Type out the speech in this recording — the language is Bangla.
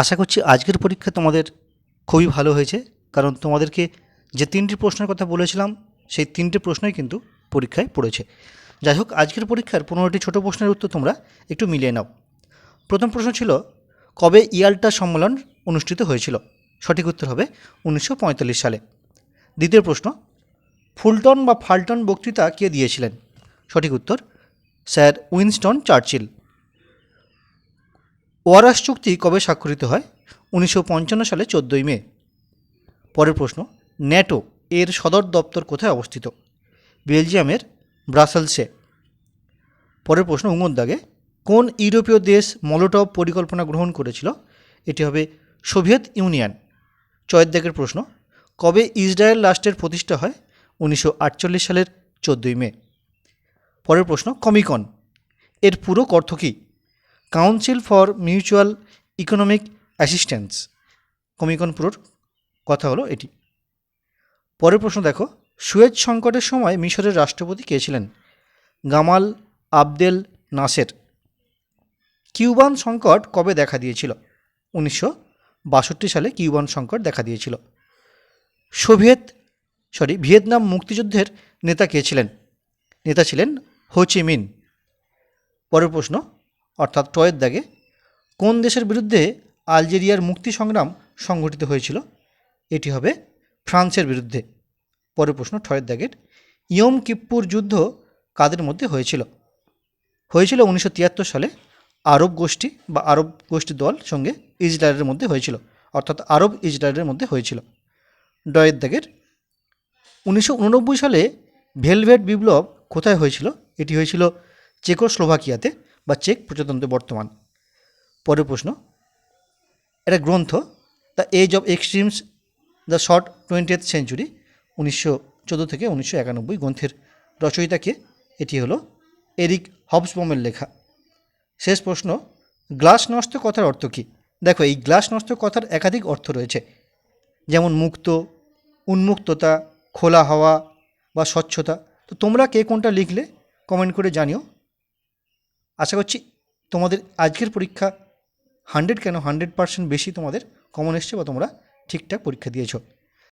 আশা করছি আজকের পরীক্ষা তোমাদের খুবই ভালো হয়েছে। কারণ তোমাদেরকে যে তিনটি প্রশ্নের কথা বলেছিলাম, সেই তিনটে প্রশ্নই কিন্তু পরীক্ষায় পড়েছে। যাই হোক, আজকের পরীক্ষার পনেরোটি ছোট প্রশ্নের উত্তর তোমরা একটু মিলিয়ে নাও। প্রথম প্রশ্ন ছিল, কবে ইয়াল্টা সম্মেলন অনুষ্ঠিত হয়েছিল? সঠিক উত্তর হবে উনিশশো পঁয়তাল্লিশ সালে। দ্বিতীয় প্রশ্ন, ফুলটন বা ফাল্টন বক্তৃতা কে দিয়েছিলেন? সঠিক উত্তর, স্যার উইনস্টন চার্চিল। ওয়ারাস চুক্তি কবে স্বাক্ষরিত হয়? উনিশশো পঞ্চান্ন সালে চোদ্দোই মে। পরের প্রশ্ন, ন্যাটো এর সদর দপ্তর কোথায় অবস্থিত? বেলজিয়ামের ব্রাসেলসে। পরের প্রশ্ন দাগে কোন ইউরোপীয় দেশ মলোটভ পরিকল্পনা গ্রহণ করেছিল? এটি হবে সোভিয়েত ইউনিয়ন। চয়ের দাগের প্রশ্ন, কবে ইসরায়েল রাষ্ট্রের প্রতিষ্ঠা হয়? উনিশশো আটচল্লিশ সালের চোদ্দোই মে। পরের প্রশ্ন, কমিকন এর পুরো অর্থ কী? Council for mutual economic assistance Comecon পুরোর কথা হলো এটি। পরের প্রশ্ন দেখো, সুয়েজ সংকটের সময় মিশরের রাষ্ট্রপতি কে ছিলেন? গামাল আবদেল নাসের। কিউবান সংকট কবে দেখা দিয়েছিল? উনিশশো বাষট্টি সালে কিউবান সংকট দেখা দিয়েছিল। সোভিয়েত, সরি, ভিয়েতনাম মুক্তিযুদ্ধের নেতা কে ছিলেন? নেতা ছিলেন হোচিমিন পরের প্রশ্ন অর্থাৎ টয়ের দাগে, কোন দেশের বিরুদ্ধে আলজেরিয়ার মুক্তি সংগ্রাম সংগঠিত হয়েছিল? এটি হবে ফ্রান্সের বিরুদ্ধে। পরের প্রশ্ন ছয়ের দাগের ইয়ম কিপ্পুর যুদ্ধ কাদের মধ্যে হয়েছিল? হয়েছিল উনিশশো তিয়াত্তর সালে আরব গোষ্ঠী বা আরব গোষ্ঠী দল সঙ্গে ইসরায়েলের মধ্যে হয়েছিল, অর্থাৎ আরব ইসরায়েলের মধ্যে হয়েছিল। ডয়ের দাগের উনিশশো উননব্বই সালে ভেলভেট বিপ্লব কোথায় হয়েছিল? এটি হয়েছিল চেকোস্লোভাকিয়াতে। বা চেক প্রজাতন্ত্রে বর্তমান। পরের প্রশ্ন এটা গ্রন্থ, the age of extremes, the short twentieth century, উনিশশো চোদ্দ থেকে উনিশশো একানব্বই গ্রন্থের রচয়িতাকে এটি হলো এরিক হবসবমের লেখা। শেষ প্রশ্ন গ্লাস নষ্ট কথার অর্থ কী? দেখো, এই গ্লাস নষ্ট কথার একাধিক অর্থ রয়েছে। যেমন মুক্ত, উন্মুক্ততা, খোলা হাওয়া বা স্বচ্ছতা। তো তোমরা কে কোনটা লিখলে? কমেন্ট করে জানিও। আশা করছি তোমাদের আজকের পরীক্ষা হান্ড্রেড কেন হান্ড্রেড পার্সেন্ট বেশি তোমাদের কমন এসছে বা তোমরা ঠিকঠাক পরীক্ষা দিয়েছ।